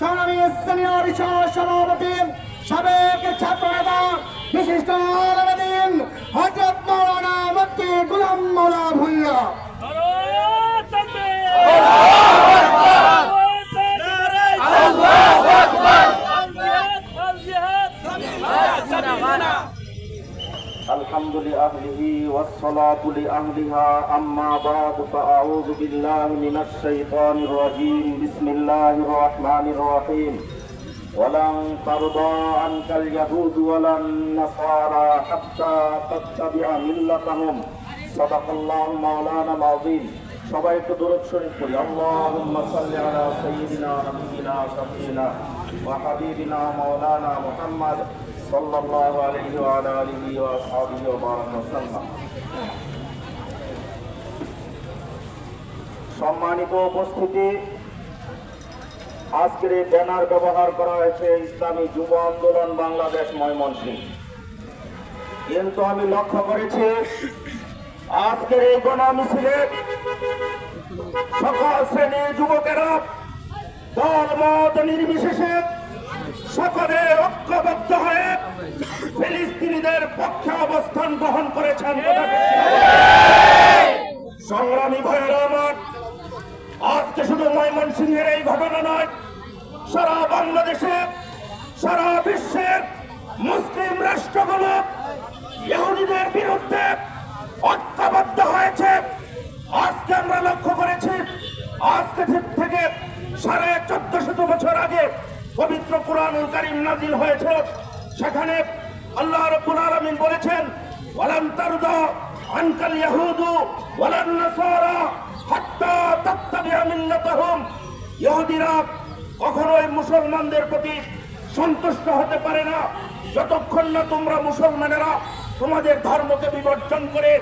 সংগ্রামী সিনিয়র সভাপতি সাবেক ছাত্র নেতা বিশিষ্ট আলমদিন হজরত মৌলানা মুফতি গুলাম মৌলা ভুইয়া। والصلاة لأهلها أما بعد فأعوذ بالله من الشيطان الرجيم بسم الله الرحمن الرحيم ولن ترضى عنك اليهود ولا النصارى حتى تتبع ملتهم صدق الله مولانا العظيم সবাই একটু দূরত শরীফ করি আল্লাহুম্মা সাল্লি আলা সাইয়্যিদিনা নাবিয়িনা শাফিনা ওয়া হাবিবিনা মাওলানা মুহাম্মদ সাল্লাল্লাহু আলাইহি ওয়া আলা আলিহি ওয়া আসহাবিহি ওয়া বারাক ওয়াসাল্লাম সম্মানিত উপস্থিতি। আজকের এই ব্যানার ব্যবহার করা হয়েছে ইসলামী যুব আন্দোলন বাংলাদেশ ময়মনসিংহ। কিন্তু আমি লক্ষ্য করেছি, আজকের এই গণ মিছিলে সকল শ্রেণির যুবকেরা দল মত নির্বিশেষে সকলে ঐক্যবদ্ধ হয়ে ফিলিস্তিনিদের পক্ষে অবস্থান গ্রহণ করেছেন সংগ্রামী ভয়েরা আমার ময়মনসিংহের এই ঘটনা নয়। সারা বাংলাদেশে, সারা বিশ্বের মুসলিম রাষ্ট্রগুলো ইহুদিদের বিরুদ্ধে ঐক্যবদ্ধ হয়েছে। আজকে আমরা লক্ষ্য করেছি, আজকে থেকে সাড়ে চোদ্দ শত বছর আগে পবিত্র কোরআনুল কারিম নাজিল হয়েছে। সেখানে আল্লাহ রব্বুল আলামিন বলেছেন, ওয়ালান তারদা আনকাল ইয়াহুদু ওয়ালান হাত্তা তাত্তাবিআ মিল্লাতাহুম। ইহুদিরা কখনোই মুসলমানদের প্রতি সন্তুষ্ট হতে পারে না। যতক্ষণ না তোমরা মুসলমানেরা তোমাদের ধর্মকে বিবর্জন করে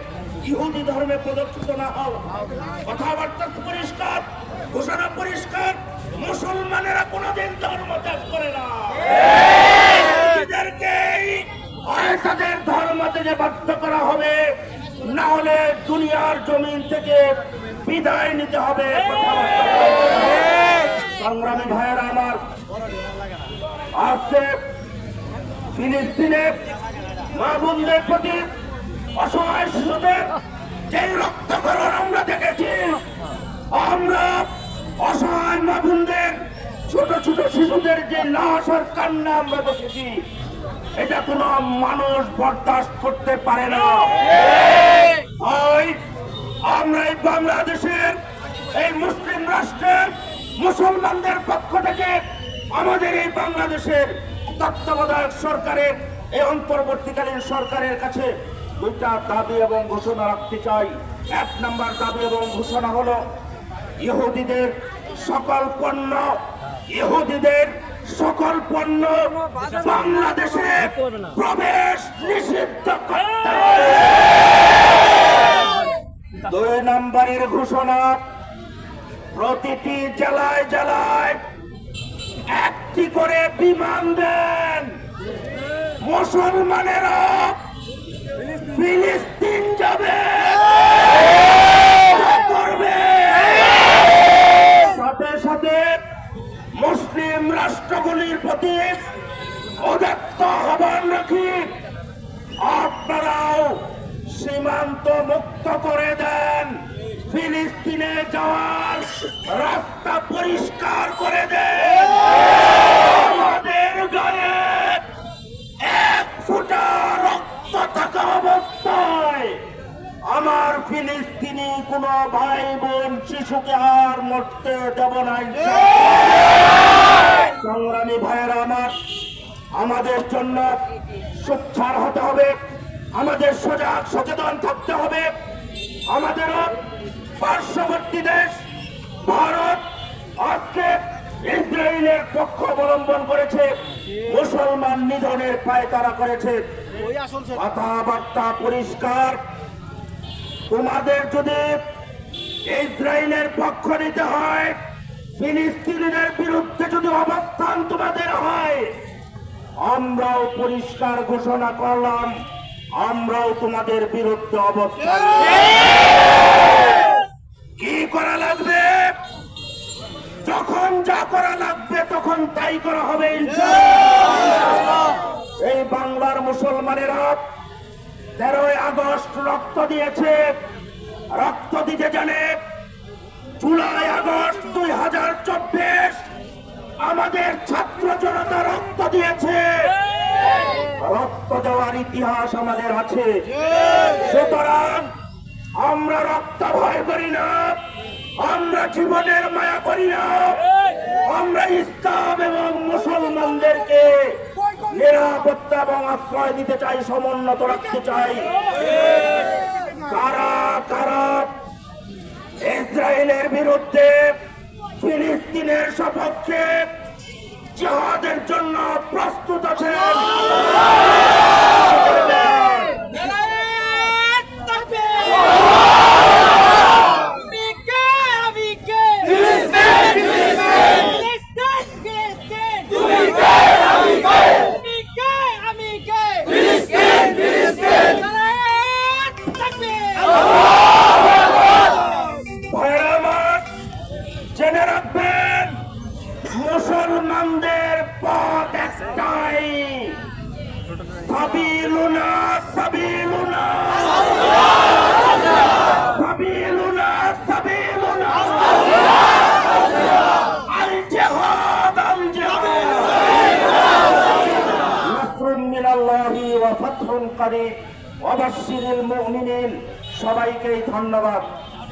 ইহুদি ধর্মে প্রদর্শিত না হও। কথাবার্তা পরিষ্কার ঘোষণা পরিষ্কার, মুসলমানেরা কোনোদিন ধর্ম ত্যাগ করে না। তাদের ধর্ম থেকে বাধ্য করা হবে। না হলে দুনিয়ার জমিন থেকে বিদায় নিতে হবে। কথাবার্তা সংগ্রামী ভাইয়েরা আমার। আজকে ফিলিস্তিনে মা বোনদের প্রতি অসহায় শিশুদের যে রক্তকরণ আমরা দেখেছি, আমরা অসহায় মা বোনদের ছোট ছোট শিশুদের যে লাশ আর কান্না আমরা দেখেছি, এটা কোনো মানুষ বরদাস্ত করতে পারে না। আমরা এই বাংলাদেশের, এই মুসলিম রাষ্ট্রের মুসলমানদের পক্ষ থেকে আমাদের এই বাংলাদেশের তত্ত্বাবধায়ক সরকারের, এই অন্তর্বর্তীকালীন সরকারের কাছে দুইটা দাবি এবং ঘোষণা রাখতে চাই এক নম্বর দাবি এবং ঘোষণা হলো, ইহুদিদের সকল পণ্য, ইহুদিদের সকল পণ্য বাংলাদেশে প্রবেশ নিষিদ্ধ করতে। দুই নম্বরের ঘোষণা প্রতিটি জেলায় জেলায় একটি করে বিমান দেন। মুসলমানেরা ফিলিস্তিন যাবে। করবে। সাথে সাথে মুসলিম রাষ্ট্রগুলির প্রতি উদাত্ত আহ্বান রাখি। আপনারাও সীমান্ত মুক্ত করে দেন। ফিলিস্তিনে যাওয়ার রাস্তা পরিষ্কার করে দেন আমাদের গায়ে এক ফোঁটা রক্ত থাকা অবস্থায় আমার ফিলিস্তিনি কোন ভাই বোন শিশুকে আর মরতে দেব না। সংগ্রামী ভাইয়েরা আমার, আমাদের জন্য সোচ্চার হতে হবে। আমাদের সজাগ সচেতন থাকতে হবে। আমাদেরও পার্শ্ববর্তী দেশ, ভারত আজকে ইসরায়েলের পক্ষ অবলম্বন করেছে, মুসলমান নিধনের পায় তারা করেছে কথাবার্তা পরিষ্কার তোমাদের যদি ইসরায়েলের পক্ষ নিতে হয়, ফিলিস্তিনিদের বিরুদ্ধে যদি অবস্থান তোমাদের হয়, আমরাও পরিষ্কার ঘোষণা করলাম, আমরাও তোমাদের বিরুদ্ধে অবস্থান। কি করা লাগবে? যখন যা করা লাগবে, তখন তাই করা হবে এই বাংলার মুসলমানেরা তেরোই আগস্ট রক্ত দিয়েছে। রক্ত দিতে জানে, জুলাই আগস্ট দুই হাজার চব্বিশ আমাদের ছাত্র জনতা রক্ত দিয়েছে। রক্ত দেওয়ার ইতিহাস আমাদের আছে। সুতরাং আমরা রক্ত ভয় করি না। আমরা জীবনের মায়া করি না। আমরা ইসলাম এবং মুসলমানদেরকে নিরাপত্তা এবং আশ্রয় দিতে চাই, সমুন্নত রাখতে চাই। কারা কারা ইসরায়েলের বিরুদ্ধে ফিলিস্তিনের সপক্ষে মুসলমানদের পথ একটাই। সাবিলুনা সাবিলুনা। সাবিলুনা সাবিলুনা। আল জিহাদ আল সবাইকে ধন্যবাদ।